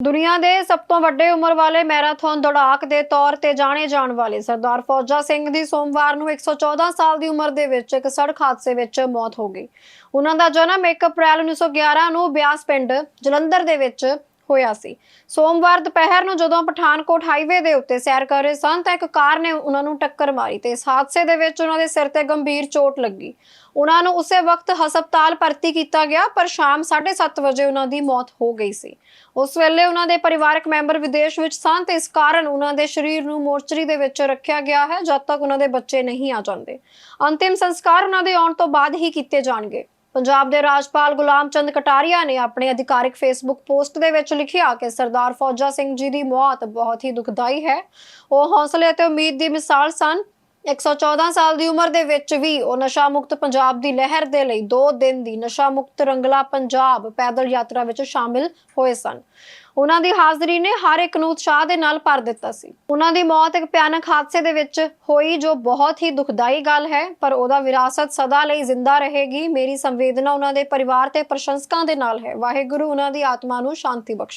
ਦੁਨੀਆ ਦੇ ਸਭ ਤੋਂ ਵੱਡੇ ਉਮਰ ਵਾਲੇ ਮੈਰਾਥਨ ਦੌੜਾਕ ਦੇ ਤੌਰ ਤੇ ਜਾਣੇ ਜਾਣ ਵਾਲੇ ਸਰਦਾਰ ਫੌਜਾ ਸਿੰਘ ਦੀ ਸੋਮਵਾਰ ਨੂੰ 114 ਸਾਲ ਦੀ ਉਮਰ ਦੇ ਵਿੱਚ ਇੱਕ ਸੜਕ ਹਾਦਸੇ ਵਿੱਚ ਮੌਤ ਹੋ ਗਈ। ਉਹਨਾਂ ਦਾ ਜਨਮ 1 ਅਪ੍ਰੈਲ 1911 ਨੂੰ ਬਿਆਸ ਪਿੰਡ ਜਲੰਧਰ ਦੇ ਵਿੱਚ ਹੋਇਆ ਸੀ। ਸੋਮਵਾਰ ਦੁਪਹਿਰ ਨੂੰ ਜਦੋਂ ਪਠਾਨਕੋਟ ਹਾਈਵੇ ਦੇ ਉੱਤੇ ਸੈਰ ਕਰ ਰਹੇ ਸਨ, ਤਾਂ ਇੱਕ ਕਾਰ ਨੇ ਉਹਨਾਂ ਨੂੰ ਟੱਕਰ ਮਾਰੀ ਤੇ ਇਸ ਹਾਦਸੇ ਦੇ ਵਿੱਚ ਉਹਨਾਂ ਦੇ ਸਿਰ ਤੇ ਗੰਭੀਰ ਚੋਟ ਲੱਗੀ। ਉਹਨਾਂ ਨੂੰ ਉਸੇ ਵਕਤ ਹਸਪਤਾਲ ਭਰਤੀ ਕੀਤਾ ਗਿਆ, ਪਰ ਸ਼ਾਮ 7:30 ਵਜੇ ਉਹਨਾਂ ਦੀ ਮੌਤ ਹੋ ਗਈ ਸੀ। ਉਸ ਵੇਲੇ ਉਹਨਾਂ ਦੇ ਪਰਿਵਾਰਕ ਮੈਂਬਰ ਵਿਦੇਸ਼ ਵਿੱਚ ਸਨ ਤੇ ਇਸ ਕਾਰਨ ਉਹਨਾਂ ਦੇ ਸਰੀਰ ਨੂੰ ਮੋਰਚਰੀ ਦੇ ਵਿੱਚ ਰੱਖਿਆ ਗਿਆ ਹੈ, ਜਦ ਤੱਕ ਉਹਨਾਂ ਦੇ ਬੱਚੇ ਨਹੀਂ ਆ ਜਾਂਦੇ। ਅੰਤਿਮ ਸੰਸਕਾਰ ਉਹਨਾਂ ਦੇ ਆਉਣ ਤੋਂ ਬਾਅਦ ਹੀ ਕੀਤੇ ਜਾਣਗੇ। ਪੰਜਾਬ ਦੇ ਰਾਜਪਾਲ ਗੁਲਾਮ ਚੰਦ ਕਟਾਰੀਆ ਨੇ ਆਪਣੇ ਅਧਿਕਾਰਿਕ ਫੇਸਬੁੱਕ ਪੋਸਟ ਦੇ ਵਿੱਚ ਲਿਖਿਆ ਕਿ ਸਰਦਾਰ ਫੌਜਾ ਸਿੰਘ ਜੀ ਦੀ ਮੌਤ ਬਹੁਤ ਹੀ ਦੁਖਦਾਈ ਹੈ। ਉਹ ਹੌਸਲੇ ਅਤੇ ਉਮੀਦ ਦੀ ਮਿਸਾਲ ਸਨ 114 ਸਾਲ ਦੀ ਉਮਰ ਦੇ ਵਿੱਚ ਵੀ ਉਹ ਨਸ਼ਾ ਮੁਕਤ ਪੰਜਾਬ ਦੀ ਲਹਿਰ ਦੇ ਲਈ 2 ਦਿਨ ਦੀ ਨਸ਼ਾ ਮੁਕਤ ਰੰਗਲਾ ਪੰਜਾਬ ਪੈਦਲ ਯਾਤਰਾ ਵਿੱਚ ਸ਼ਾਮਿਲ ਹੋਏ ਸਨ। ਉਹਨਾਂ ਦੀ ਹਾਜ਼ਰੀ ਨੇ ਹਰ ਇੱਕ ਨੂੰ ਉਤਸ਼ਾਹ ਦੇ ਨਾਲ ਭਰ ਦਿੱਤਾ ਸੀ। ਉਹਨਾਂ ਦੀ ਮੌਤ ਇੱਕ ਭਿਆਨਕ ਹਾਦਸੇ ਦੇ ਵਿੱਚ ਹੋਈ, ਜੋ ਬਹੁਤ ਹੀ ਦੁਖਦਾਈ ਗੱਲ ਹੈ, ਪਰ ਉਹਦਾ ਵਿਰਾਸਤ ਸਦਾ ਲਈ ਜ਼ਿੰਦਾ ਰਹੇਗੀ। ਮੇਰੀ ਸੰਵੇਦਨਾ ਉਹਨਾਂ ਦੇ ਪਰਿਵਾਰ ਤੇ ਪ੍ਰਸ਼ੰਸਕਾਂ ਦੇ ਨਾਲ ਹੈ। ਵਾਹਿਗੁਰੂ ਉਹਨਾਂ ਦੀ ਆਤਮਾ ਨੂੰ ਸ਼ਾਂਤੀ ਬਖਸ਼ੇ।